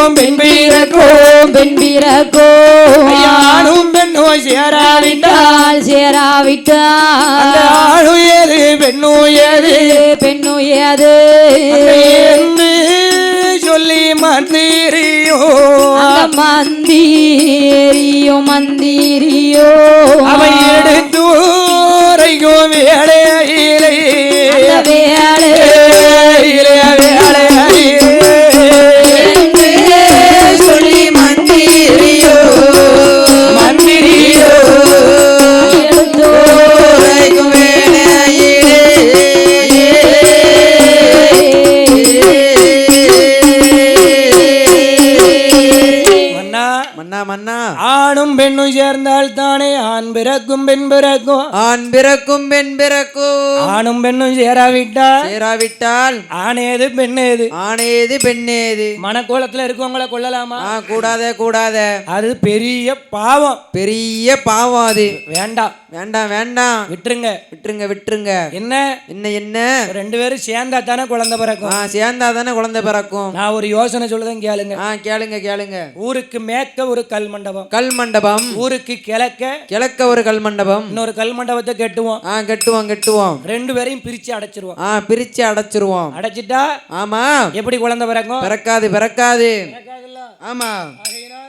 பிறக்கும் பெண் பிறக்கும். பெண் பிறக்கும். ஆணும் பெண்ணும் சேராவிட்டால். விட்டால் சேராவிட்டால். ஆணும் ஏது பெண்ணும் ஏது? பெண்ணும் ஏது? என்று சொல்லி மந்திரியோ? மந்திரியோ மந்திரியோ. அவை எடுத்து வேலையிலே ஆணும் பெண்ணும் சேர்ந்தால் தானே ஆண் பிறக்கும் பெண் பிறக்கும். ஆண் பிறக்கும் பெண் பிறக்கும். ஆணும் பெண்ணும் சேராவிட்டால் சேராவிட்டால் ஆண் ஏது பெண் ஏது ஆணேது பெண்ணேது. மனக்கோலத்துல இருக்கவங்கள கொல்லலாமா? ஆ கூடாத கூடாத. அது பெரிய பாவம். பெரிய பாவம் அது. வேண்டாம். வேண்டாம் வேண்டாம். விட்டுருங்க. விட்டுருங்க விட்டுருங்க. என்ன? என்ன என்ன? ரெண்டு பேரும் சேர்ந்தா தானே குழந்தை பிறக்கும்? சேர்ந்தா தானே குழந்தை பிறக்கும். நான் ஒரு யோசனை சொல்லுதேன் கேளுங்க. கேளுங்க கேளுங்க. ஊருக்கு மேற்க ஒரு கல் மண்டபம். கல் மண்டபம் ஊருக்கு கிழக்க கிழக்க ஒரு கல் மண்டபம் இன்னொரு கல் மண்டபத்தை கட்டுவோம். ஆ கட்டுவோம் கட்டுவோம். ரெண்டு பேரையும் பிரிச்சு அடைச்சிருவோம். ஆ பிரிச்சு அடைச்சிருவோம். அடைச்சிட்டா ஆமா. எப்படி குழந்தை பிறக்கும்? பிறக்காது பிறக்காது. ஆமா.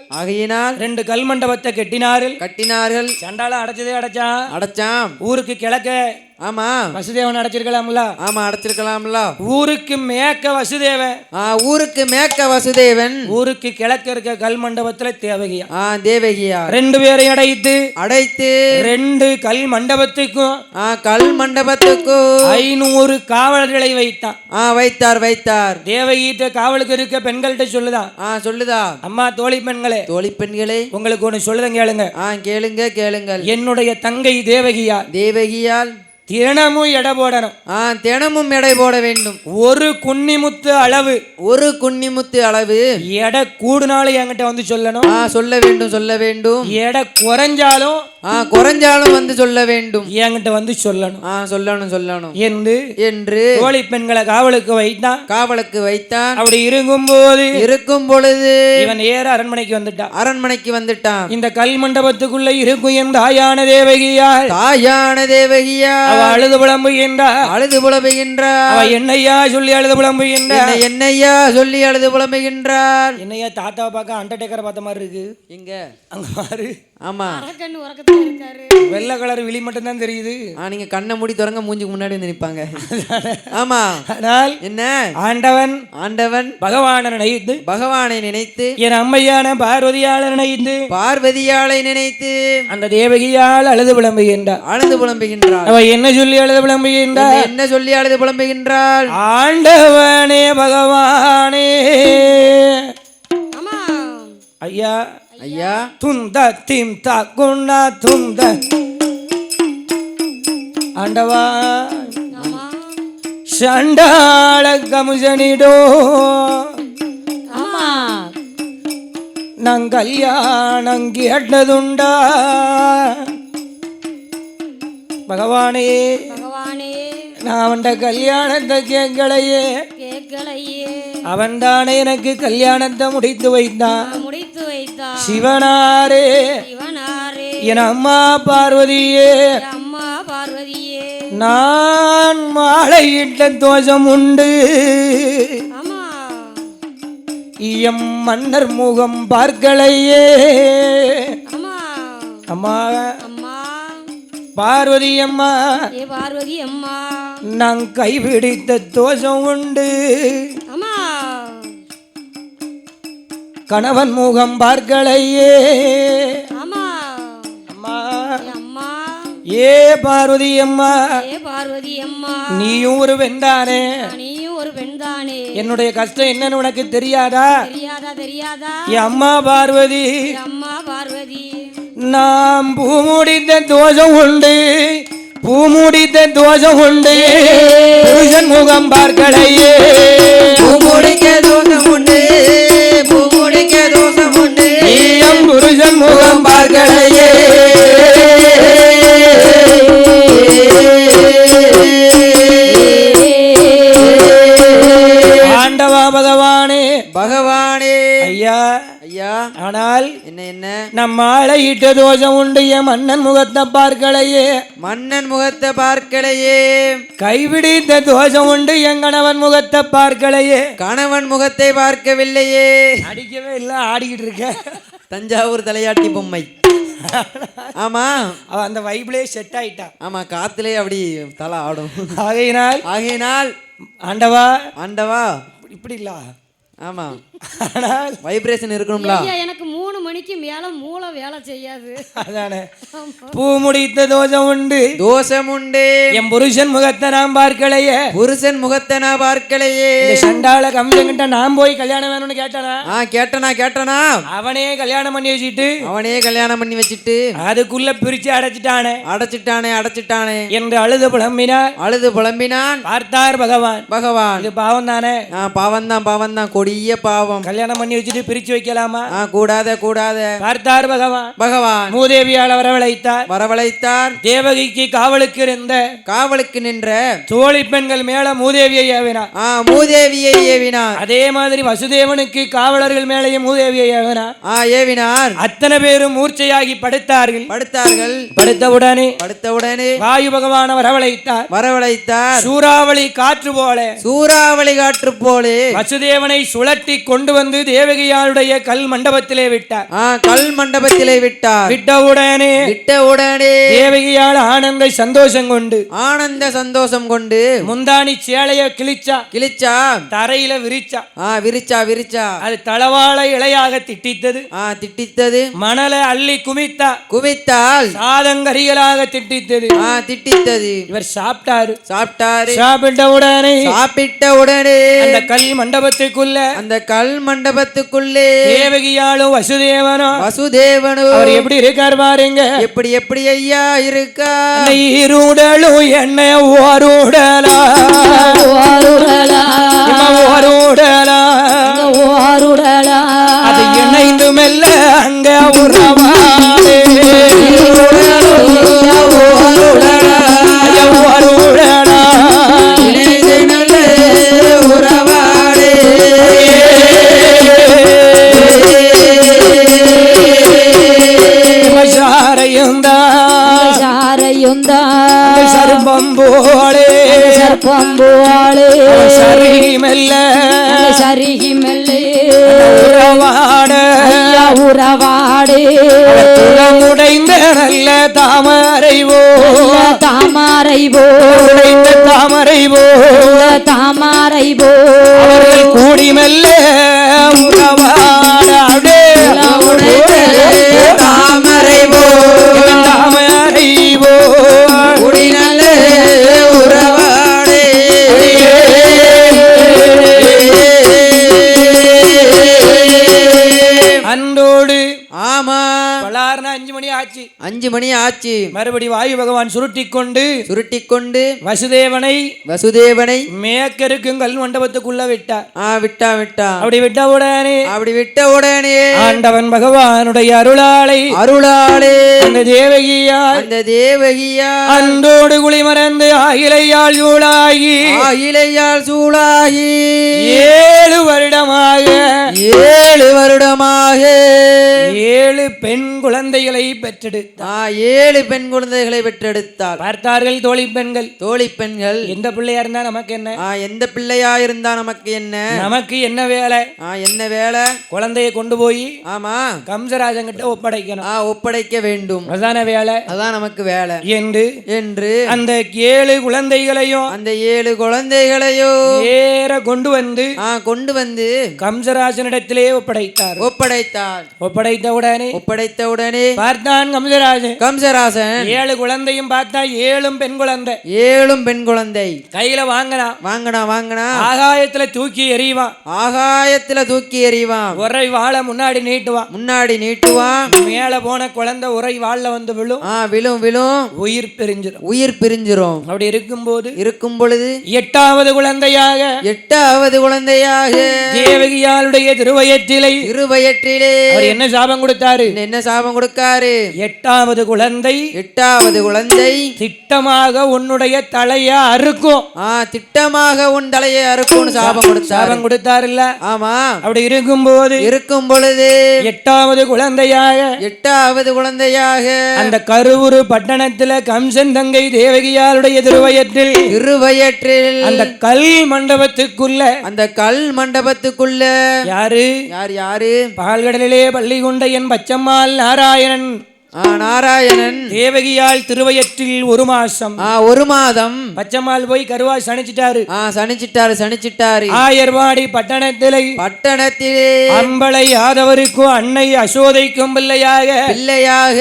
ஆகையினால் ரெண்டு கல் மண்டபத்தை கட்டினார்கள். கட்டினார்கள். சண்டால அடைச்சதே அடைச்சான். அடைச்சாம் ஊருக்கு கிழக்க ஆமா. வசுதேவன் அடைச்சிருக்கலாம்ல. ஆமா அடைச்சிருக்கலாம்ல. ஊருக்கு மேற்க வசுதேவன். ஆ ஊருக்கு மேற்க வசுதேவன். ஊருக்கு கிழக்க இருக்க கல் மண்டபத்துல தேவகியா. ஆ தேவகியா. ரெண்டு பேரையும் அடைத்து. அடைத்து. ரெண்டு கல் மண்டபத்துக்கும் ஆ கல் மண்டபத்துக்கு ஐநூறு காவலர்களை வைத்தான். ஆ வைத்தார் வைத்தார். தேவகீட்ட காவலுக்கு இருக்க பெண்கள்கிட்ட சொல்லுதான் ஆ சொல்லுதா? அம்மா தோழி பெண்களே. தோழி பெண்களே. உங்களுக்கு ஒண்ணு சொல்லுதேன் கேளுங்க. ஆ கேளுங்க கேளுங்கள். என்னுடைய தங்கை தேவகியா. தேவகியால் தினமும் எடை போடணும். ஆ தினமும் எடை போட வேண்டும். ஒரு குன்னிமுத்து அளவு. ஒரு குன்னிமுத்து அளவு. எடை கூடுனாலும் என்கிட்ட வந்து சொல்லணும். ஆ சொல்ல வேண்டும் சொல்ல வேண்டும். எடை குறைஞ்சாலும் ஆ குறைஞ்சாலும் வந்து சொல்ல வேண்டும். என்கிட்ட வந்து சொல்லணும். ஆ சொல்லணும் சொல்லணும். என்று என்று தோழி பெண்களை காவலுக்கு வைத்தான். காவலுக்கு வைத்தான். அப்படி இருக்கும்போது இருக்கும் பொழுது இவன் ஏற அரண்மனைக்கு வந்துட்டான். அரண்மனைக்கு வந்துட்டான். இந்த கல் மண்டபத்துக்குள்ள இருக்கும் என் தாயான தேவகியாள் தாயான தேவகியா அவ அழுது புலம்புகின்றார் அழுது புலம்புகின்றார் என்னையா சொல்லி அழுது புலம்புகின்றார் என்னை என்னையா சொல்லி அழுது புலம்புகின்றார். என்னையா தாத்தாவை பார்க்க அண்டர்டேக்கரை பார்த்த மாதிரி இருக்கு. இங்க அங்க பாரு. ஆமா. உறக்கத்துல இருக்காரு. வெள்ளை கலர் விழி மட்டும் தான் தெரியுது. ஆ நீங்க கண்ணை மூடி திறங்க மூஞ்சுக்கு முன்னாடி வந்து நிப்பாங்க. ஆமா. ஆனால் என்ன? ஆண்டவன் ஆண்டவன் பகவானை நினைத்து பகவானை நினைத்து என் அம்மையான பார்வதியால நினைத்து பார்வதியாளை நினைத்து அந்த தேவகியால் அழுது புலம்புகின்றார் அழுது புலம்புகின்றார் அவ என்ன சொல்லி அழுது புலம்புகின்றார் என்னை சொல்லி அழுது புலம்புகின்றாள் ஆண்டவனே பகவானே. ஆமா. ஐயா ஐயா. துந்த திம் த குண்ணா துந்த. ஆண்டவா. சண்டாள கமுசனிடோ ஆமா. நான் கல்யாணம் கேட்டதுண்டா. பகவானே. நான் அவன்ட கல்யாணத்தை கேட்கலையே. கேட்கலையே. அவன் தானே எனக்கு கல்யாணத்தை முடித்து வைத்தான். சிவனாரே. என் அம்மா பார்வதியே. அம்மா பார்வதியே. நான் மாலையிட்ட தோஷம் உண்டு எம் மன்னர் முகம் பார்க்கலையே. அம்மா. அம்மா. பார்வதி அம்மா. பார்வதி அம்மா. நான் கைபிடித்த தோஷம் உண்டு கணவன் முகம் பார்க்கலையே. ஏ பார்வதி அம்மா. ஏ பார்வதி அம்மா. நீயும் ஒரு வெண்டானே நீயும் ஒரு பெண்தானே. என்னுடைய கஷ்டம் என்னன்னு உனக்கு தெரியாதா? தெரியாதா தெரியாதா? என் அம்மா பார்வதி. அம்மா பார்வதி. நாம் பூமுடித்த தோஷம் உண்டு. பூமுடித்த தோஷம் உண்டு. புருஷன் முகம் பார்க்கலையே. பூமுடிக்க தோஷம் உண்டு. புருஷன் முகம் பார்க்கலையே ஆண்டவா பகவானே. பகவானே. ஐயா. ஐயா. ஆனால் என்ன என்ன? நம்ம ஆளையிட்ட தோஷம் உண்டு என் மன்னன் முகத்தை பார்க்கலையே. மன்னன் முகத்தை பார்க்கலையே. கைவிடித்த தோஷம் உண்டு என் கணவன் முகத்தை பார்க்கலையே. கணவன் முகத்தை பார்க்கவில்லையே. அடிக்கவே இல்லை ஆடிக்கிட்டு இருக்க. தஞ்சாவூர் தலையாட்டி பொம்மை. ஆமா. அவ அந்த வைபிளே செட் ஆயிட்டா. ஆமா காத்துலயே அப்படி தலை ஆடும். ஆகையினால் ஆகையினால் ஆண்டவா ஆண்டவா இப்படி இல்ல. ஆமா. ஆனால் வைப்ரேஷன் இருக்கணும்ல. ஐயா எனக்கு மூணு மணிக்கு மேல மூளை வேலை செய்யாது. அதானே. பூ முடித்த தோஷம் உண்டு. தோஷம் உண்டு. என் புருஷன் முகத்தை நான் பார்க்கலையே. புருஷன் முகத்தை நான் பார்க்கலையே. இந்த சண்டால கம்சங்கிட்ட நான் போய் கல்யாணம் வேணும்னு கேட்டானா? ஆ கேட்டனா கேட்டனா. அவனே கல்யாணம் பண்ணி வச்சுட்டு அவனே கல்யாணம் பண்ணி வச்சுட்டு. அதுக்குள்ள பிரிச்சு அடைச்சிட்டானே. அடைச்சிட்டானே அடைச்சிட்டானே. என்று அழுது புலம்பினார் அழுது புலம்பினான். பார்த்தார் பகவான். பகவான். இது பாவம் தானே ஆ பாவம்தான் பாவம்தான். கொடிய பாவம். கல்யாணம் பண்ணி வச்சுட்டு பிரிச்சு வைக்கலாமா? கூடாத கூடாத. பார்த்தார் பகவான். பகவான். மூதேவியால் வரவழைத்தார். வரவழைத்தார். தேவகிக்கு காவலுக்கு இருந்த காவலுக்கு நின்ற தோழி பெண்கள் மேல மூதேவியை ஏவினார். ஆ மூதேவியை ஏவினார். அதே மாதிரி வசுதேவனுக்கு காவலர்கள் மேலேயும் மூதேவியை ஏவினார். ஆ ஏவினார். அத்தனை பேரும் மூர்ச்சையாகி படுத்தார்கள். படுத்தார்கள். படுத்தவுடனே படுத்தவுடனே வாயு பகவான வரவழைத்தார். வரவழைத்தார். சூறாவளி காற்று போல சூறாவளி காற்று போலே வசுதேவனை சுழட்டி கொண்டு வந்து தேவகியாளுடைய கல் மண்டபத்திலே விட்டார். கல் மண்டபத்திலே விட்டார். விட்டவுடனே விட்ட உடனே தேவகியால் ஆனந்த சந்தோஷம் கொண்டு ஆனந்த சந்தோஷம் கொண்டு முந்தானி சேலைய கிழிச்சா கிழிச்சா தரையில விரிச்சா. ஆ விரிச்சா விரிச்சா. அது தளவாழ இலையாக திட்டித்தது. ஆ திட்டித்தது. மணலை அள்ளி குமித்தா குவித்தால் சாதங்கரிகளாக திட்டித்தது. ஆ திட்டித்தது. இவர் சாப்பிட்டாரு. சாப்பிட்டாரு. சாப்பிட்ட உடனே சாப்பிட்ட உடனே அந்த கல் மண்டபத்துக்குள்ள அந்த கல் மண்டபத்துக்குள்ளே தேவகியாலும் வசுதேவனும் வசுதேவனு அவர் எப்படி இருக்கார் பாருங்க. எப்படி எப்படி ஐயா இருக்கா நீருடலும் என்ன ஓருடலா. ஓருடலா ஓருடலா. ஓருடலா அது இணைந்து மெல்ல அங்க உறவாடே நல்ல தாமரை போ தாமரை ஆச்சு. அஞ்சு மணி ஆச்சு. மறுபடி வாயு பகவான் சுருட்டி கொண்டு சுருட்டிக் கொண்டு வசுதேவனை வசுதேவனை மேற்கிருக்கும் கல் மண்டபத்துக்குள்ள விட்டார். ஆ விட்டா விட்டா. அப்படி விட்ட உடனே அப்படி விட்ட உடனே ஆண்டவன் பகவானுடைய அருளாளை அருளாளே அந்த தேவகியால் அந்த தேவகியா அன்றோடு குளிமறந்து அகிலையால் சூழாகி அகிலையால் சூழாகி ஏழு வருடமாக ஏழு வருடமாக ஏழு பெண் குழந்தைகளை பெற்றெடுத்தார். ஏழு பெண் குழந்தைகளை பெற்றெடுத்தார். பார்த்தார்கள் தோழி பெண்கள். தோழி பெண்கள். எந்த பிள்ளையா இருந்தா நமக்கு என்ன? எந்த பிள்ளையா இருந்தா நமக்கு என்ன? நமக்கு என்ன வேலை? என்ன வேலை? குழந்தைய கொண்டு போய் ஆமா. கம்சராஜன் கிட்ட ஒப்படைக்கணும் ஒப்படைக்க வேண்டும். அதான வேலை? அதான் நமக்கு வேலை. என்று என்று அந்த ஏழு குழந்தைகளையும் அந்த ஏழு குழந்தைகளையோ நேர கொண்டு வந்து கொண்டு வந்து கம்சராஜனிடத்திலே ஒப்படைத்தார். ஒப்படைத்தார். ஒப்படைத்த உடனே ஒப்படைத்த உடனே பார்த்தான் கம்சராஜன் கம்சராசன். ஏழு குழந்தையும் பார்த்தா ஏழும் பெண் குழந்தை. ஏழும் பெண் குழந்தை. கையில வாங்கினான் வாங்கனா வாங்கனா. ஆகாயத்துல தூக்கி எறிவான். ஆகாயத்துல தூக்கி எறிவான். உரை வாழை முன்னாடி நீட்டுவான். முன்னாடி நீட்டுவான். மேல போன குழந்தை உரை வாள்ல வந்து விழும். ஆ விழும் விழும். உயிர் பிரிஞ்சிடும் உயிர் பிரிஞ்சிரும். அப்படி இருக்கும்போது இருக்கும் பொழுது எட்டாவது குழந்தையாக எட்டாவது குழந்தையாக தேவகியாளுடைய திருவயற்றிலை. இருவயற்றிலே அவர் என்ன சாபம் கொடுத்தார்? என்ன சாபம் கொடுக்காரு? எட்டாவது குழந்தை எட்டாவது குழந்தை. திட்டமாக உன்னுடைய தலைய அறுக்கும். ஆ திட்டமாக உன் தலையை அறுக்கும்னு சாபம் கொடுத்தாரு. சாபம் கொடுத்தாருல்ல? ஆமா. அப்படி இருக்கும்போது இருக்கும் பொழுது எட்டாவது குழந்தையாக எட்டாவது குழந்தையாக அந்த கருவுரு பட்டணத்துல கம்சன் தங்கை தேவகியாருடைய திருவயத்தில் திருவயற்றில் அந்த கல் மண்டபத்துக்குள்ள அந்த கல் மண்டபத்துக்குள்ள யாரு? யார் யாரு? பால்கடலிலே பள்ளி கொண்ட என் பச்சம்மாள் நாராயணன். நாராயணன். தேவகியால் திருவயற்றில் ஒரு மாசம். ஒரு மாதம். பச்சம்மாள் போய் கருவா சணிச்சிட்டாரு ஆ சனிச்சிட்டாரு சனிச்சிட்டாரு. ஆயர்வாடி பட்டணத்திலே பட்டணத்திலே. அம்பளை யாதவருக்கும் அன்னை அசோதைக்கும் பிள்ளையாக பிள்ளையாக.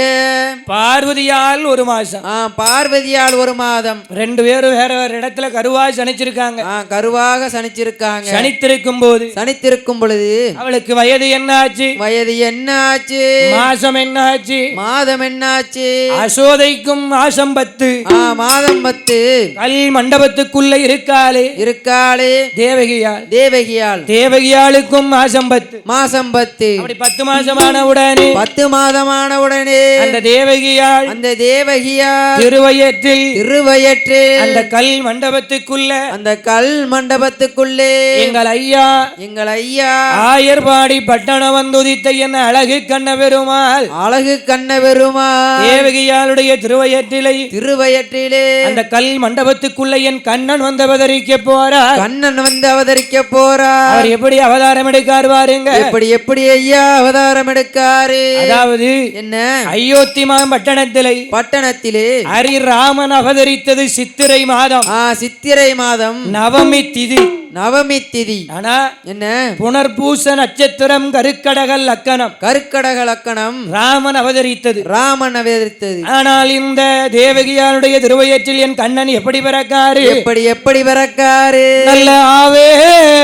பார்வதியால் ஒரு மாசம். பார்வதியால் ஒரு மாதம். ரெண்டு பேரும் வேற வேற இடத்துல கருவா சணிச்சிருக்காங்க ஆ கருவாக சனிச்சிருக்காங்க. சனித்திருக்கும் போது. சனித்திருக்கும் பொழுது. அவளுக்கு வயது என்னாச்சு? வயது என்ன ஆச்சு மாசம் என்னாச்சு? மாதம் என்னாச்சு? அசோதைக்கும் மாசம் பத்து. ஆ மாதம் பத்து. கல் மண்டபத்துக்குள்ள இருக்காளே. இருக்காளே. தேவகியால் தேவகியால் தேவகியாளுக்கும் மாசம் பத்து. மாசம் பத்து. அப்படி பத்து மாசமான உடனே பத்து மாதமான உடனே அந்த தேவகியால் அந்த தேவகியால் திருவயற்றில் திருவயற்றில் அந்த கல் மண்டபத்துக்குள்ள அந்த கல் மண்டபத்துக்குள்ளே எங்கள் ஐயா எங்கள் ஐயா ஆயர்பாடி பட்டணம் வந்துதித்த என் அழகு கண்ண பெருமாள் அழகு கண்ண பெருமா தேவகியாளுடைய திருவயற்றிலை. திருவயற்றிலே. அந்த கல் மண்டபத்துக்குள்ள என் கண்ணன் வந்து அவதரிக்க போறார். கண்ணன் வந்து அவதரிக்க போறார். அவர் எப்படி அவதாரம் எடுக்கார் பாருங்க. எப்படி எப்படி ஐயா அவதாரம் எடுக்காரு? அதாவது என்ன? அயோத்தி பட்டணத்திலே. பட்டணத்திலே. ஹரி ராமன் அவதரித்தது சித்திரை மாதம். சித்திரை மாதம். நவமி திதி. நவமி திதி. ஆனா என்ன? புனர்பூச நட்சத்திரம் கருக்கடகல் லக்கணம். கருக்கடக லக்கணம். ராமன் அவதரித்தது. ராமன் அவதரித்தது ஆனால் இந்த தேவகியாருடைய திருவயற்றில் என் கண்ணன் எப்படி பிறக்காரு? எப்படி எப்படி பிறக்காரு? நல்ல ஆவே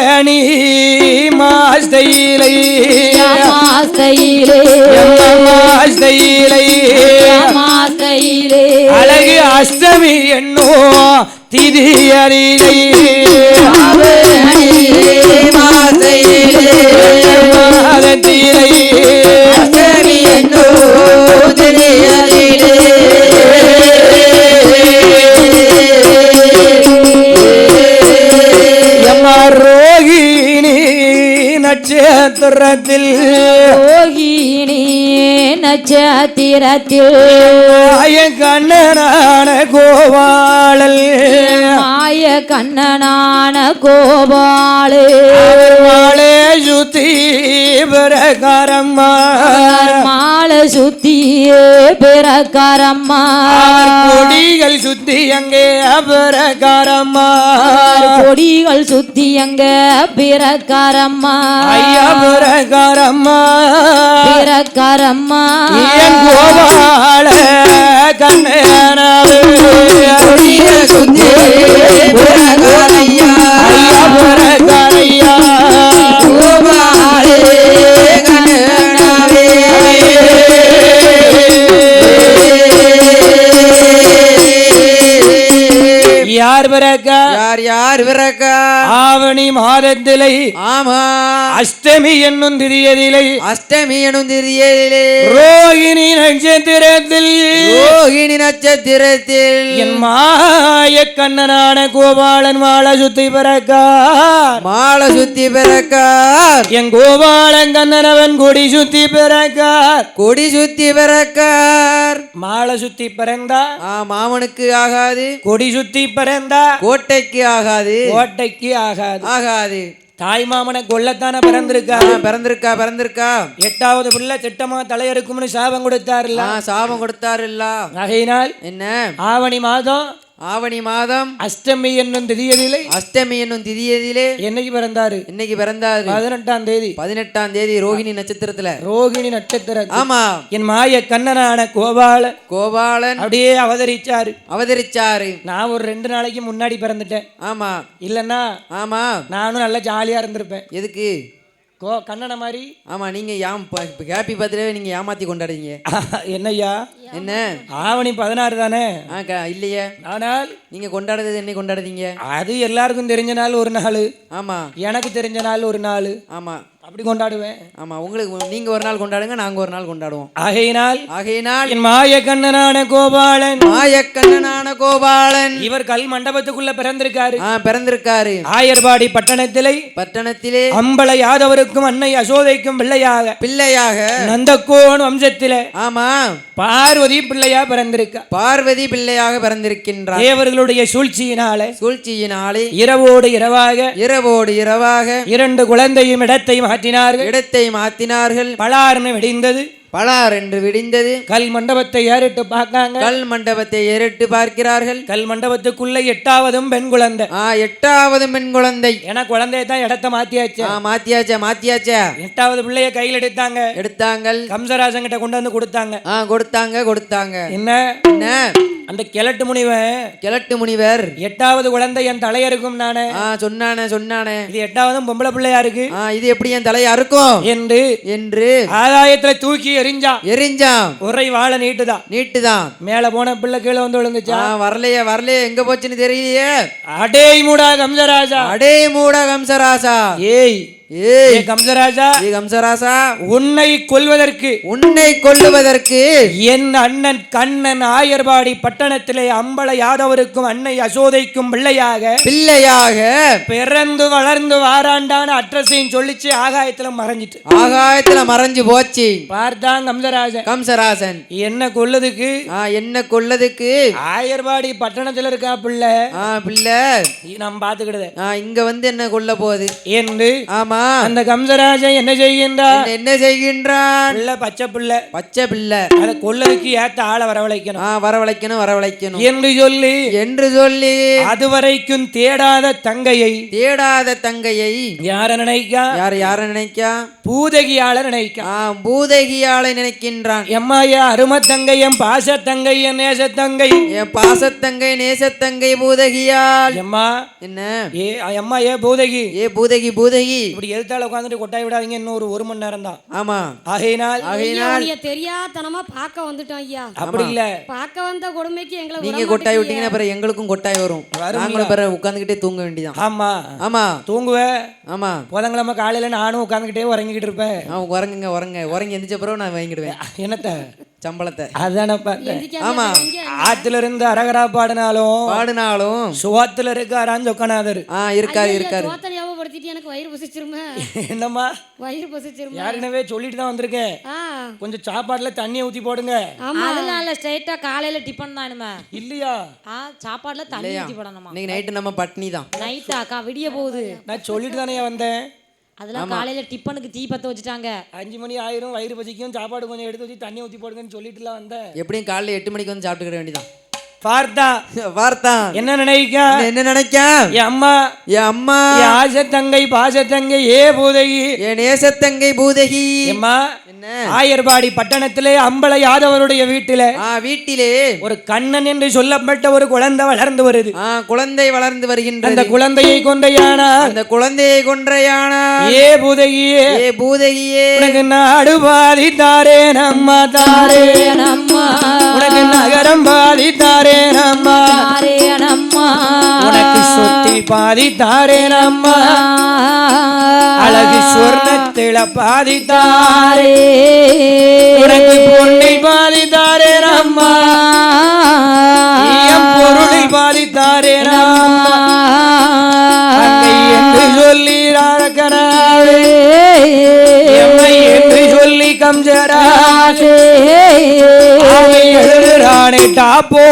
அணி மாஸ்தையிலை. மாஸ்தையிலே. மாஸ்தையிலை. மாஸ்தையிலே. அழகு அஷ்டமி என்னோ திதி அறிகை மாதத்திலை நட்சத்திரத்தில் யோகினி நட்சத்திரத்தில். ஆய கண்ணனான கோவாளல் மாய கண்ணனான கோபாலு. மாலே சுத்தி பிரகாரம்மா. சுத்தியே பிறக்காரம்மா. கொடிகள் சுத்தி அங்கே பிரகாரம்மா கொடிகள் சுத்தி அங்க பிறக்காரம்மா. ஐயா பிரகாரம்மா பிறக்காரம்மா. என் கோவாள கண்ணனாவே. ஐயா பிரகாரையா யார் பிறக்கா யார் யார் பிறக்கா ஆவணி மாதத்திலை ஆமா. அஷ்டமி என்னும் திரியதிலை அஷ்டமி எனும் திரியதிலே ரோகிணி நட்சத்திரத்தில் ரோகிணி நட்சத்திரத்தில். என் மாய கண்ணனான கோபாலன் மாலை சுத்தி பிறக்கார். மாலை சுத்தி பிறக்கார். என் கோபாலன் கண்ணனவன் கொடி சுத்தி பிறக்கார். கொடி சுத்தி பிறக்கார். மாலை சுத்தி பிறந்தா மாமனுக்கு ஆகாது. கொடி சுத்தி பிறந்தா கோட்டைக்கு ஆகாது கோட்டைக்கு ஆகாது. ஆகாது. தாய் மாமனை கொல்லத்தானே ஆ, பிறந்திருக்காரு பிறந்திருக்கா பிறந்திருக்கா? எட்டாவது பிள்ளை திட்டமா தலையறுக்கும்னு சாபம் கொடுத்தாருல்ல. சாபம் கொடுத்தாருல்ல. நகையினால் என்ன? ஆவணி மாதம் ஆவணி மாதம் அஷ்டமி என்னும் திதியதிலே அஷ்டமி என்னும் திதியதிலே என்னைக்கு பிறந்தாரு? இன்னைக்கு பிறந்தாரு? பதினெட்டாம் தேதி. பதினெட்டாம் தேதி ரோகிணி நட்சத்திரத்துல. ரோகிணி நட்சத்திரம் ஆமா. என் மாய கண்ணனான கோபால கோபாலன் அப்படியே அவதரிச்சாரு. அவதரிச்சாரு. நான் ஒரு ரெண்டு நாளைக்கு முன்னாடி பிறந்துட்டேன். ஆமா. இல்லைன்னா ஆமா. நானும் நல்லா ஜாலியா இருந்திருப்பேன். எதுக்கு? கோ கண்ணனை மாதிரி? ஆமா நீங்க யாம் ஹாப்பி பர்த்டே நீங்க ஏமாத்தி கொண்டாடுறீங்க. என்னய்யா? என்ன? ஆவணி பதினாறு தானே? இல்லையே. ஆனால்? நீங்க கொண்டாடுறது என்ன கொண்டாடுறீங்க? அது எல்லாருக்கும் தெரிஞ்ச நாள் ஒரு நாள். ஆமா. எனக்கு தெரிஞ்ச நாள் ஒரு நாள். ஆமா. அப்படி கொண்டாடுவேன். ஆமா உங்களுக்கு நீங்க ஒரு நாள் கொண்டாடுங்க நாங்க ஒரு நாள் கொண்டாடுவோம். ஆகையினால் ஆகையினால் என் மாய கண்ணனான கோபாலன் மாயக்கண்ணனான கோபாலன் இவர் கல் மண்டபத்துக்குள்ள பிறந்திருக்காரு. ஆ பிறந்திருக்காரு. ஆயர்பாடி பட்டணத்திலே பட்டணத்திலே அம்பல யாதவருக்கும் அன்னை யசோதைக்கும் பிள்ளையாக பிள்ளையாக நந்தகோன் வம்சத்திலே ஆமா பார்வதி பிள்ளையா பிறந்திருக்கா. பார்வதி பிள்ளையாக பிறந்திருக்கின்றார். தேவர்களுடைய சூழ்ச்சியினால சூழ்ச்சியினாலே இரவோடு இரவாக இரவோடு இரவாக இரண்டு குழந்தையும் இடத்தை மாற்றினார்கள். இடத்தை மாத்தினார்கள் பலார்னு வெடிந்தது. பலார் என்று விடிந்தது. கல் மண்டபத்தை ஏறிட்டு பார்க்காங்க. கல் மண்டபத்தை ஏறிட்டு பார்க்கிறார்கள். கல் மண்டபத்துக்குள்ள எட்டாவதும் பெண் குழந்தை. ஆ எட்டாவது பெண் குழந்தை. ஏன்னா குழந்தைய தான் இடத்த மாத்தியாச்சு. ஆ மாத்தியாச்சா மாத்தியாச்சா? எட்டாவது பிள்ளைய கையில் எடுத்தாங்க. எடுத்தாங்கள். கம்சராஜன் கிட்ட கொண்டு வந்து கொடுத்தாங்க. ஆ கொடுத்தாங்க கொடுத்தாங்க. என்ன? என்ன? அந்த கிழட்டு முனிவன் கிழட்டு முனிவர். எட்டாவது குழந்தை என் தலையருக்கும் நானே. ஆ சொன்னானே சொன்னானே. இது எட்டாவதும் பொம்பளை பிள்ளையா இருக்கு? ஆ இது எப்படி என் தலையா இருக்கும் என்று என்று ஆதாயத்துல தூக்கி எறிஞ்சான் எரிஞ்சான் உரை வாழை நீட்டுதான் நீட்டுதான் மேல போன பிள்ளை கீழே வந்து விழுந்துச்சா? வரலையே வரலையே. எங்க போச்சுன்னு தெரியலையே. அடேய் மூடா கம்சராஜா அடே மூட கம்சராசா. ஏய் ஏய். கம்சராஜா. கம்சராசா. உன்னை கொல்வதற்கு உன்னை கொல்லுவதற்கு. என் அண்ணன் கண்ணன் ஆயர்பாடி பட்டணத்திலே அம்பல யாதவருக்கும் அன்னை யசோதைக்கும் பிள்ளையாக பிள்ளையாக பிறந்து வளர்ந்து வாராண்டான அட்ரஸையும் சொல்லிச்சு ஆகாயத்துல மறைஞ்சிட்டு. ஆகாயத்துல மறைஞ்சு போச்சு. பார்த்தான் கம்சராஜன். கம்சராசன். என்ன கொல்லுதுக்கு? என்ன கொல்லதுக்கு? ஆயர்பாடி பட்டணத்துல இருக்கா பிள்ளை? பிள்ளை. நம்ம பாத்துக்கிடுது ஆ இங்க வந்து என்ன கொல்ல போகுது? என்று ஆமா அந்த கம்சராஜன் என்ன செய்கின்றார் என்ன- செய்கின்றான்? பிள்ளை பச்சை பிள்ளை. பச்சை பிள்ளை. அதை கொல்லதுக்கு ஏத்த ஆளை வரவழைக்கணும். ஆ வரவழைக்கணும் வரவழைக்கணும். என்று சொல்லி என்று சொல்லி அதுவரைக்கும் தேடாத தங்கையை தேடாத தங்கையை யார நினைக்கா? யார் யார நினைக்கா? பூதகியால நினைக்கா. ஆ பூதகியாளை நினைக்கின்றான். எம்மாயா அரும தங்கை என் பாச தங்கை என் நேச தங்கை? என் பாசத்தங்கை நேசத்தங்கை பூதகியாள். எம்மா என்ன? ஏ எம்மா ஏ பூதகி? ஏ பூதகி பூதகி. இப்படி எதிர்த்தால உட்காந்துட்டு கொட்டாய் விடாதீங்க இன்னும் ஒரு ஒரு மணி நேரம் தான். ஆமா. ஆகையினால் ஆகையினால் தெரியாதனமா பார்க்க வந்துட்டோம் ஐயா. அப்படி இல்ல. பார்க்க வந்த கொடுமைக்கு எங்களை நீங்க கொட்டாய். விட்டீங்கன்னா பிறகு எங்களுக்கும் கொட்டாய் வரும். நாங்களும் பிறகு உட்காந்துக்கிட்டே தூங்க வேண்டியதான் ஆமா. ஆமா. தூங்குவ. ஆமா. புதன்கிழமை காலையில நானும் உட்காந்துக்கிட்டே உறங்கிக்கிட்டு இருப்பேன். உறங்குங்க உறங்க. உறங்கி எந்திரிச்ச பிறகு நான் வாங்கிடுவேன் என்னத்த? சம்பளத்தை. அதான பார்த்தேன் ஆமா. ஆத்துல இருந்து அரகரா பாடினாலும் பாடினாலும் சுவாத்துல இருக்காரான்னு சொக்கநாதர் ஆ இருக்காரு இருக்காரு. எனக்கு வயிறு பசிச்சிருமே. என்னம்மா? வயிறு பசிச்சிருமே. யாருனவே சொல்லிட்டு தான் வந்திருக்கேன் கொஞ்சம் சாப்பாட்டுல தண்ணியை ஊத்தி போடுங்க. ஆமா அதெல்லாம் இல்ல. ஸ்ட்ரைட்டா காலையில டிஃபன் தான் இனிமே. இல்லையா? சாப்பாடுல தண்ணி ஊத்தி போடணுமா? இன்னைக்கு நைட்டு நம்ம பட்னி தான். நைட்டா அக்கா விடிய போகுது. நான் சொல்லிட்டு தானே வந்தேன்? அதெல்லாம் காலையில டிஃபனுக்கு தீ பத்த வச்சுட்டாங்க. அஞ்சு மணி ஆயிரும் வயிறு பசிக்கும் சாப்பாடு கொஞ்சம் எடுத்து வச்சு தண்ணி ஊத்தி போடுங்கன்னு சொல்லிட்டுலாம் வந்தேன். எப்படியும் காலைல எட்டு மணிக்கு வந்து சாப்பிட்டுக்கிட வேண்டியதான் பார்த்தா வார்த்தான் என்ன நினைக்கா? என்ன நினைக்க? என் அம்மா. என் அம்மா. என் ஆசை தங்கை பாச தங்கை ஏ பூதகி. என் நேசத்தங்கை பூதகி. என்ன ஆயர்பாடி பட்டணத்திலே அம்பல யாதவருடைய வீட்டில வீட்டிலே. ஒரு கண்ணன் என்று சொல்லப்பட்ட ஒரு குழந்தை வளர்ந்து வருது. குழந்தை வளர்ந்து வருகின்றது. அந்த குழந்தையை கொண்டையானா அந்த குழந்தையை கொன்றையானா ஏ பூதகியே ஏ பூதகியே. உனக்கு நாடு பாதி தாரே நம்மா தாரே. அம்மா உனக்கு நகரம் பாதி தாரே நம்மா. தாரே அம்மா உனக்கு சொத்தி பாதி தாரே நம்மா. அழகு சொர்ணத்தில பாதி தாரே உனக்கு பொன்னில் பாதி தாரே நம்மா என் பொருளில் பாதி தாரே நம்மா என்று சொல்லி ராழக்கனாவே எம்மை என்று சொல்லி கம்ஜரா அவை எழுதுறானே டாப்போ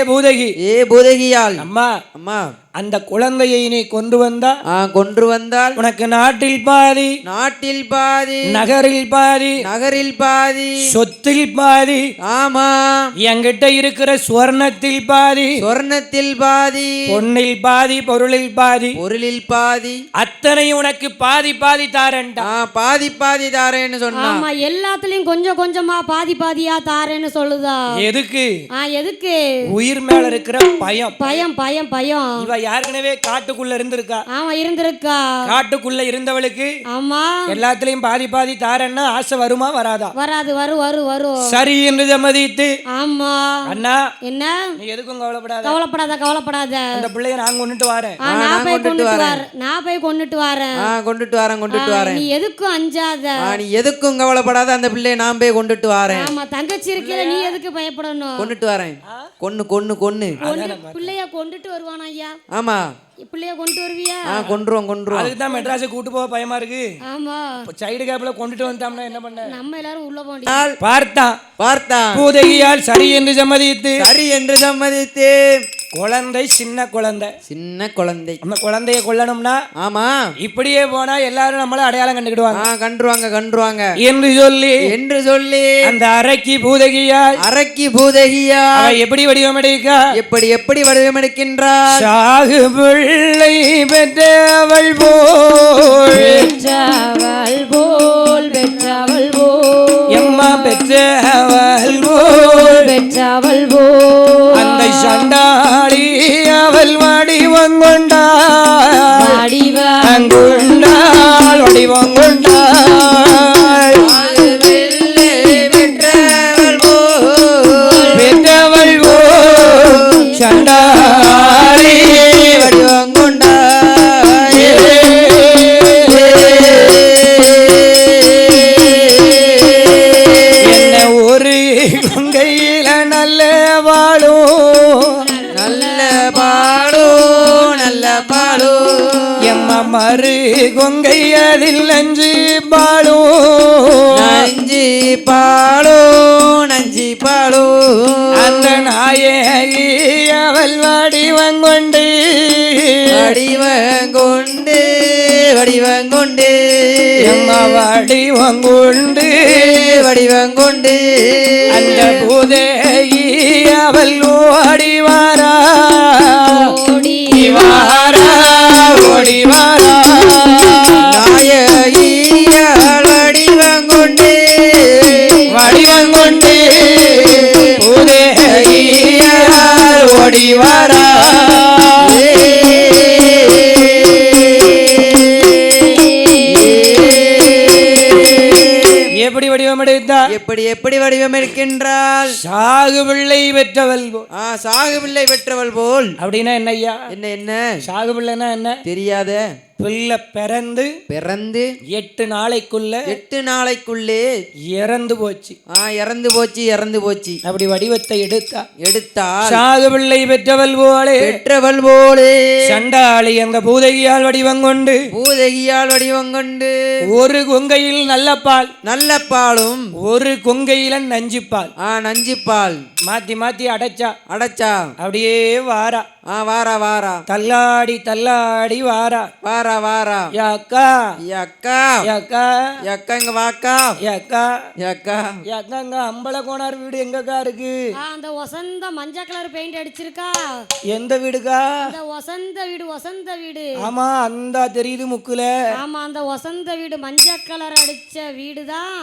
அம்மா ஏ பூதகி. ஏ பூதகியாள் அம்மா அம்மா. அந்த குழந்தையை நீ கொண்டு வந்தா? கொன்று வந்தால். உனக்கு நாட்டில் பாதி. நாட்டில் பாதி. நகரில் பாதி. நகரில் பாதி. சொத்தில் பாதி. ஆமா. என்கிட்ட இருக்கிற சுவர்ணத்தில் பாதி. சொர்ணத்தில் பாதி. பொன்னில் பாதி பொருளில் பாதி. பொருளில் பாதி. அத்தனை உனக்கு பாதி பாதி தாரண்டா ஆ பாதி பாதி தாரேன்னு சொன்னா. ஆமா எல்லாத்துலயும் கொஞ்சம் கொஞ்சமா பாதி பாதியா தாரேன்னு சொல்லுதா. எதுக்கு? ஆ எதுக்கு? உயிர் மேல இருக்கிற பயம். பயம் பயம் பயம். இவ அவ ஏற்கனவே காட்டுக்குள்ள இருந்திருக்கா? ஆமா இருந்திருக்கா. காட்டுக்குள்ள இருந்தவளுக்கு ஆமா. எல்லாத்துலயும் பாதி பாதி தாரன்னா ஆசை வருமா வராதா? வராது வரும் வரும் வரும் சரி என்று சம்மதித்து ஆமா. அண்ணா என்ன? நீ எதுக்கும் கவலைப்படாத. கவலைப்படாத கவலைப்படாத. அந்த பிள்ளைய நான் கொண்டுட்டு வரேன். நான் போய் கொண்டுட்டு வரேன். நான் போய் கொண்டுட்டு வரேன். ஆ கொண்டுட்டு வரேன் கொண்டுட்டு வரேன். நீ எதுக்கும் அஞ்சாத. ஆ நீ எதுக்கும் கவலைப்படாத. அந்த பிள்ளையை நான் போய் கொண்டுட்டு வரேன். ஆமா தங்கச்சி இருக்கையில நீ எதுக்கு பயப்படணும்? கொண்டுட்டு வரேன். கொன்னு கொன்னு கொன்னு. கொண்டு பிள்ளைய கொண்டுட்டு வருவானா ஐயா? ஆமா. பிள்ளைய கொண்டு வருவியா? ஆ கொன்றுவோம் கொன்றுவோம். அதுக்கு தான் மெட்ராஸை கூட்டு போக பயமா இருக்கு. ஆமா. சைடு கேப்ல கொண்டுட்டு வந்துட்டோம்னா என்ன பண்ண? நம்ம எல்லாரும் உள்ள போண்டி நாள் பார்த்தான். பார்த்தான். பூதகியால் சரி என்று சம்மதித்து. சரி என்று சம்மதித்து குழந்தை சின்ன குழந்தை. சின்ன குழந்தை. அந்த குழந்தைய கொல்லணும்னா ஆமா. இப்படியே போனா எல்லாரும் நம்மள அடையாளம் கண்டுக்கிடுவாங்க. ஆ கன்றுவாங்க கன்றுவாங்க என்று சொல்லி என்று சொல்லி அந்த அரைக்கி பூதகியால் அரக்கி பூதகியா எப்படி வடிவமடைக்கா? எப்படி எப்படி வடிவமெடுக்கின்றார் சாகு பிள்ளை பெற்றவள் போல். பெற்றவள் போல் பெற்றவள் போல். எம்மா பெற்றவள் போல். பெற்றவள் போல். அந்த சண்டாளி அங்குண்டாள் வடிவம் கொண்டாள் பெற்றவள் சண்டாளி. மறு கொங்கை அதில் அஞ்சு பாழும் நஞ்சி பாடு நஞ்சி பாடு அந்த நாயகி அவள் வடிவங்கொண்டு வடிவங்கொண்டு எம்மா வடிவம் கொண்டு. வடிவங்கொண்டு அந்த பூதேகி அவள் ஓடி எப்படி எப்படி வடிவம் இருக்கின்றாள் சாகு பிள்ளை பெற்றவள் போல். ஆ சாகு பிள்ளை பெற்றவள் போல். அப்படின்னா என்ன ஐயா என்ன என்ன? சாகு பிள்ளைன்னா என்ன? தெரியாத. பிள்ளை பிறந்து பிறந்து எட்டு நாளைக்குள்ள எட்டு நாளைக்குள்ளே இறந்து போச்சு. ஆ இறந்து போச்சு இறந்து போச்சு. அப்படி வடிவத்தை எடுத்தா எடுத்தால் சாகு பிள்ளை பெற்றவள் போலே. பெற்றவள் போலே. சண்டாளி அந்த பூதகியால் வடிவம் கொண்டு பூதகியால் வடிவம் கொண்டு ஒரு கொங்கையில் நல்ல பால். நல்ல பாலும் ஒரு கொங்கையில நஞ்சு பால். ஆ நஞ்சு பால். மாத்தி மாத்தி அடைச்சா. அடைச்சா. அப்படியே வாரா. ஆ வாரா வாரா. தள்ளாடி தள்ளாடி வாரா. வாரா வாரா அக்கா ஏ அக்கா ஏ அக்கா இங்க வாக்கா. அக்கா ஏ அக்கா இங்க அம்பல கோனார் வீடு எங்கக்கா இருக்கு? ஆ, அந்த வசந்த மஞ்சள் கலர் பெயிண்ட் அடிச்சிருக்கா. எந்த வீடுக்கா? அந்த வசந்த வீடு வசந்த வீடு. ஆமா அந்த தெரியுது முக்குல. ஆமா அந்த வசந்த வீடு மஞ்சள் கலர் அடிச்ச வீடு தான்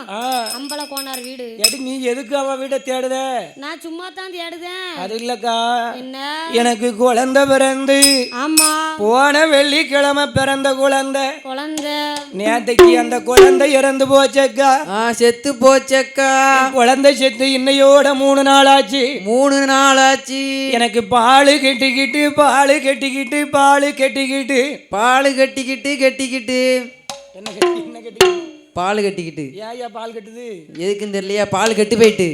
அம்பல கோனார் வீடு. எது நீ எதுக்கு அவ வீட தேடுத? நான் சும்மா தான் தேடுதேன். அது இல்லக்கா. என்ன? எனக்கு குழந்தை பிறந்து ஆமா. போன வெள்ளிக்கிழமை பிறந்த குழந்தை குழந்தை. நேத்தைக்கு அந்த குழந்தை இறந்து போச்சக்கா. ஆ செத்து போச்சக்கா. குழந்தை செத்து இன்னையோட மூணு நாள் ஆச்சு மூணு நாள் ஆச்சு எனக்கு பால் கெட்டிக்கிட்டு பால் கெட்டிக்கிட்டு பால் கெட்டிக்கிட்டு. பால் கட்டிக்கிட்டு கட்டிக்கிட்டு. என்ன கெட்டி என்ன கெட்டிக்கிட்டு பால் கட்டிக்கிட்டு. ஏயா பால் கட்டுது? எதுக்குன்னு தெரியலையா? பால் கட்டி போயிட்டு.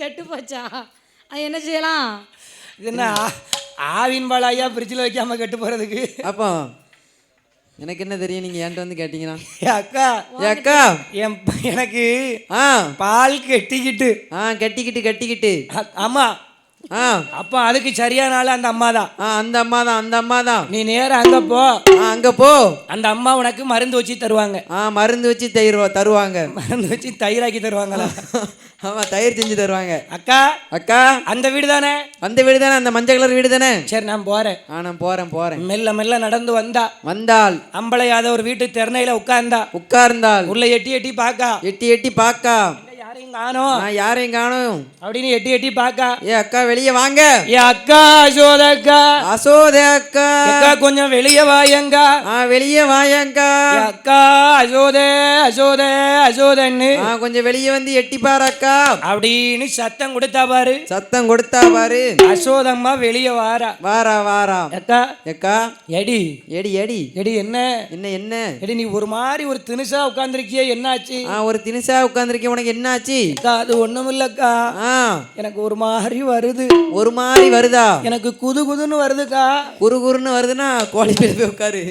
கெட்டு போச்சா? அது என்ன செய்யலாம்? என்ன? ஆவின் பால் ஐயா ஃப்ரிட்ஜில் வைக்காம கெட்டு போறதுக்கு? அப்போ எனக்கு என்ன தெரியும்? நீங்க என்கிட்ட வந்து கேட்டீங்கன்னா. ஏ அக்கா ஏ அக்கா. என் எனக்கு ஆ. பால் கெட்டிக்கிட்டு. ஆ கட்டிக்கிட்டு கட்டிக்கிட்டு. அ- ஆமா. ஆ அப்போ அதுக்கு சரியான ஆள் அந்த அம்மா தான் அந்த அம்மா தான் அந்த அம்மா தான் நீ நேரா அங்க போ. அங்க போ. அந்த அம்மா உனக்கு மருந்து வச்சு தருவாங்க. ஆ மருந்து வச்சு தயிர் தருவாங்க. மருந்து வச்சு தயிராக்கி தருவாங்களா? ஆமா தயிர் செஞ்சு தருவாங்க. அக்கா அக்கா. அந்த வீடு தானே? அந்த வீடு தானே அந்த மஞ்சள் கலர் வீடு தானே? சரி நான் போறேன். ஆ நான் போறேன் போறேன். மெல்ல மெல்ல நடந்து வந்தா. வந்தாள். அம்பளையாத ஒரு வீட்டு திறனையில உட்கார்ந்தா. உட்கார்ந்தாள். உள்ள எட்டி எட்டி பாக்கா. எட்டி எட்டி பாக்கா. யாரையும் காணோம் நான் யாரையும் காணும் அப்படின்னு எட்டி எட்டி பாக்கா ஏ அக்கா வெளியே வாங்க. ஏ அக்கா அசோத அக்கா. அசோதே அக்கா. அக்கா கொஞ்சம் வெளியே வாயங்கா ஆ வெளியே வாயங்கா அக்கா அசோதே அசோதே அசோதன்னு. ஆ கொஞ்சம் வெளியே வந்து எட்டி பாரு அக்கா. அப்படின்னு சத்தம் கொடுத்தா பாரு. சத்தம் கொடுத்தா பாரு. அசோதம்மா வெளியே வாரா. வாரா வாரா. அக்கா. அக்கா எடி. Eddy eddy. எடி என்ன? என்ன என்ன? எடி நீ ஒரு மாதிரி ஒரு தினுசா உட்காந்துருக்கிய என்னாச்சு? ஆ ஒரு தினுசா உட்காந்துருக்கேன் உனக்கு என்னாச்சு? அது ஒண்ணுமில்லக்கா. ஆ. எனக்கு ஒரு மாதிரி வருது. ஒரு மாதிரி வருதா? எனக்கு குது குதுன்னு வருதுக்கா. குறு குறுன்னு வருதுன்னா கோழி மேல போய் உட்காரு.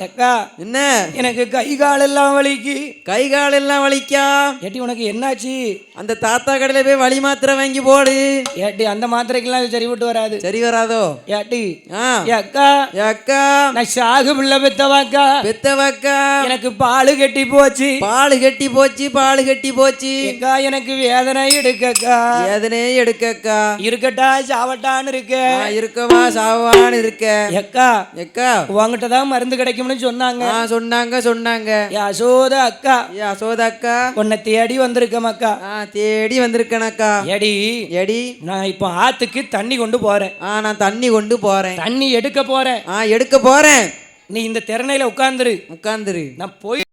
அக்கா என்ன? எனக்கு கை கால் எல்லாம் வலிக்கு. கை கால் எல்லாம் வலிக்கா? ஏட்டி உனக்கு என்னாச்சு? அந்த தாத்தா கடையில போய் வலி மாத்திரை வாங்கி போடு. ஏட்டி அந்த மாத்திரைக்கெல்லாம் இது சரிபட்டு வராது. சரி வராதோ? ஏட்டி ஏ அக்கா. நான் சாகு பிள்ளை பெத்தவாக்கா. பெத்தவக்கா? எனக்கு பால் கட்டி போச்சு. பால் கட்டி போச்சு பால் கட்டி போச்சு. அக்கா எனக்கு வேதனை எடுக்கக்கா. எதனே எடுக்கக்கா. இருக்கட்டா சாவட்டான்னு இருக்க. இருக்கவா சாவான்னு இருக்க. அக்கா எக்கா. உங்ககிட்ட தான் மருந்து கிடைக்கும்னு சொன்னாங்க. சொன்னாங்க சொன்னாங்க. ஏ அசோத அக்கா. ஏ அசோதா அக்கா. உன்னை தேடி வந்திருக்கேன் அக்கா. ஆ தேடி வந்திருக்கேனக்கா எடி. எடி. நான் இப்போ ஆத்துக்கு தண்ணி கொண்டு போறேன். ஆ நான் தண்ணி கொண்டு போறேன். தண்ணி எடுக்க போறேன். ஆ எடுக்க போறேன். நீ இந்த திறனையில உட்கார்ந்துரு. உட்காந்துரு நான் போய்